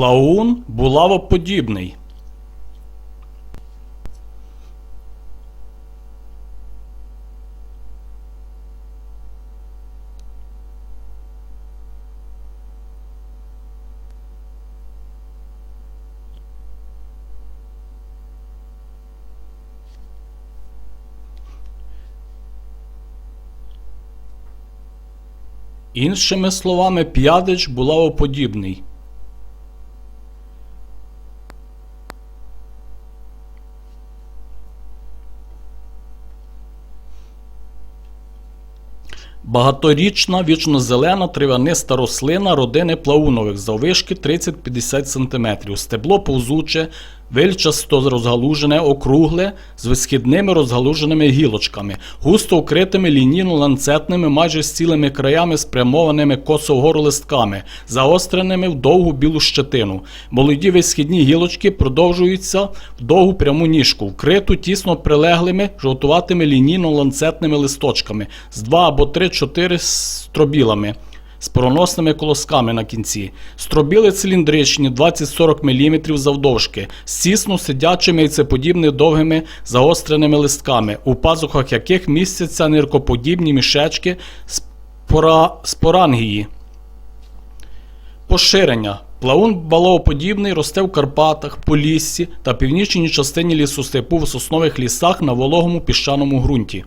Плаун булавоподібний. Іншими словами, п'ядич булавоподібний. Багаторічна вічнозелена трив'яниста рослина родини плаунових заввишки 30-50 см. Стебло повзуче, вильчасто розгалужене, округле, з висхідними розгалуженими гілочками, густо укритими лінійно-ланцетними, майже цілими краями, спрямованими косо листками, заостреними в довгу білу щетину. Молоді висхідні гілочки продовжуються в довгу пряму ніжку, вкриту тісно прилеглими жовтуватими лінійно-ланцетними листочками з 2 або 3-4 стробілами з проносними колосками на кінці. Стробіли циліндричні 20-40 мм завдовжки, з тісно сидячими і яйцеподібними довгими заостреними листками, у пазухах яких містяться ниркоподібні мішечки спора... спорангії. Поширення. Плаун балооподібний росте в Карпатах, Поліссі та північній частині лісостепу в соснових лісах на вологому піщаному ґрунті.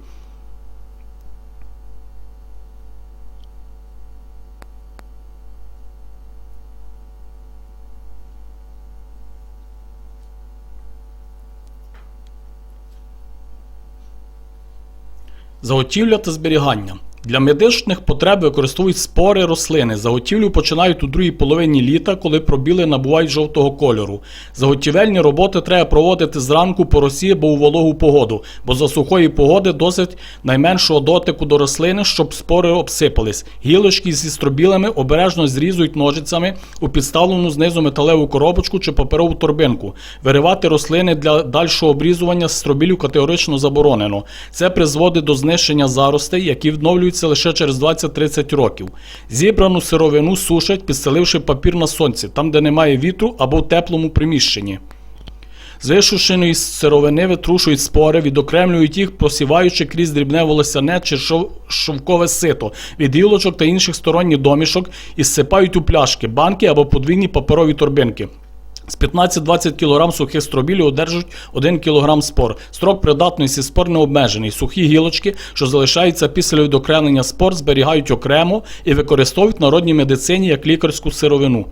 Заготівля та зберігання. Для медичних потреб використовують спори рослини. Заготівлю починають у другій половині літа, коли пробіли набувають жовтого кольору. Заготівельні роботи треба проводити зранку по росі або у вологу погоду, бо за сухої погоди досить найменшого дотику до рослини, щоб спори обсипались. Гілочки зі стробілами обережно зрізують ножицями у підставлену знизу металеву коробочку чи паперову торбинку. Виривати рослини для дальшого обрізування з стробілів категорично заборонено. Це призводить до знищення заростей, які відновлюють відновлюються лише через 20-30 років. Зібрану сировину сушать, підстеливши папір на сонці, там, де немає вітру або в теплому приміщенні. З висушеної сировини витрушують спори, відокремлюють їх, просіваючи крізь дрібне волосяне чи шовкове сито від гілочок та інших сторонніх домішок і зсипають у пляшки, банки або подвійні паперові торбинки. З 15-20 кг сухих стробілів одержують 1 кг спор. Строк придатності спор не обмежений. Сухі гілочки, що залишаються після відокремлення спор, зберігають окремо і використовують в народній медицині як лікарську сировину.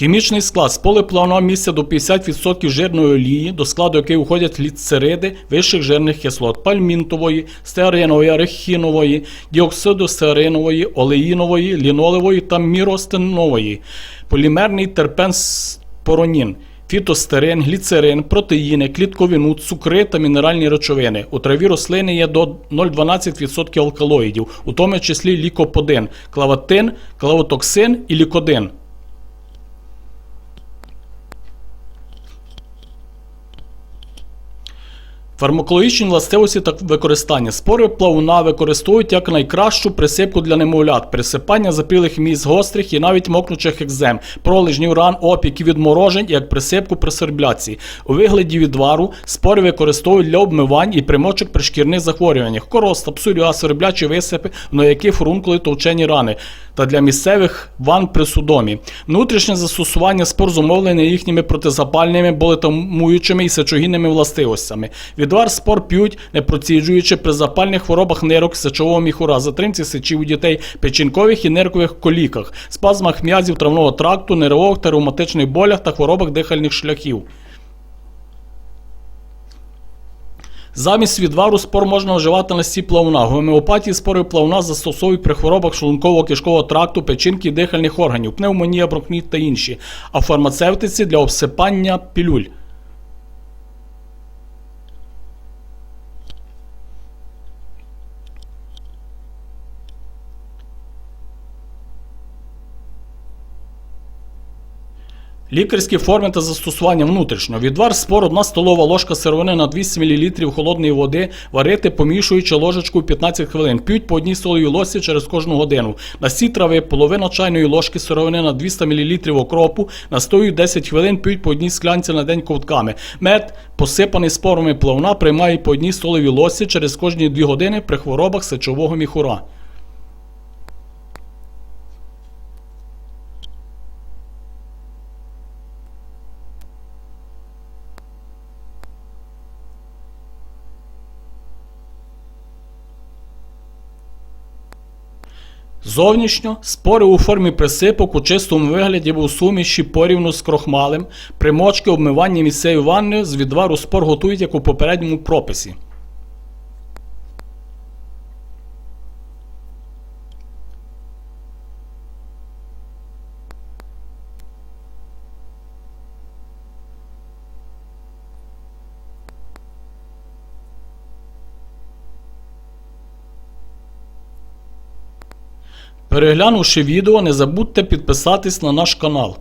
Хімічний склад з полиплавного місця до 50% жирної олії, до складу якої входять ліцериди вищих жирних кислот пальмінтової, стеаринової, рехінової, діоксидостеаринової, олеїнової, лінолевої та міростенової, полімерний терпенспоронін, фітостерин, гліцерин, протеїни, клітковину, цукри та мінеральні речовини. У траві рослини є до 0,12% алкалоїдів, у тому числі лікоподин, клаватин, клавотоксин і лікодин. Фармакологічні властивості та використання. Спори плавуна використовують як найкращу присипку для немовлят, присипання запілих місць гострих і навіть мокнучих екзем, пролежнів ран, опіків відморожень як присипку при сербляції. У вигляді відвару спори використовують для обмивань і примочок при шкірних захворюваннях, короста, псоріаз, серблячі висипи, які фурункули товчені рани та для місцевих ван при судомі. Внутрішнє застосування спор зумовлене їхніми протизапальними, болетамуючими і сечогінними властивостями. Відвар спор п'ють, не проціджуючи при запальних хворобах нирок, сечового міхура, затримці сечі у дітей, печінкових і ниркових коліках, спазмах м'язів травного тракту, нервових та ревматичних болях та хворобах дихальних шляхів. Замість відвару спор можна вживати на стій плавна. Гомеопатії спори плавна застосовують при хворобах шлунково кишкового тракту, печінки дихальних органів, пневмонія, бронхніт та інші, а в фармацевтиці для обсипання пілюль. Лікарські форми та застосування внутрішньо. Відвар спор 1 столова ложка сировини на 200 мл холодної води, варити, помішуючи ложечку 15 хвилин. П'ють по одній столовій ложці через кожну годину. Насій трави, половина чайної ложки сировини на 200 мл окропу, настоюють 10 хвилин, п'ють по одній склянці на день ковтками. Мед, посипаний спорами плавна, приймають по одній столовій ложці через кожні 2 години при хворобах сечового міхура. Зовнішньо спори у формі присипок у чистому вигляді був суміші порівну з крохмалем, примочки обмивання місцею ванною з відвару спор готують як у попередньому прописі. Переглянувши відео, не забудьте підписатись на наш канал.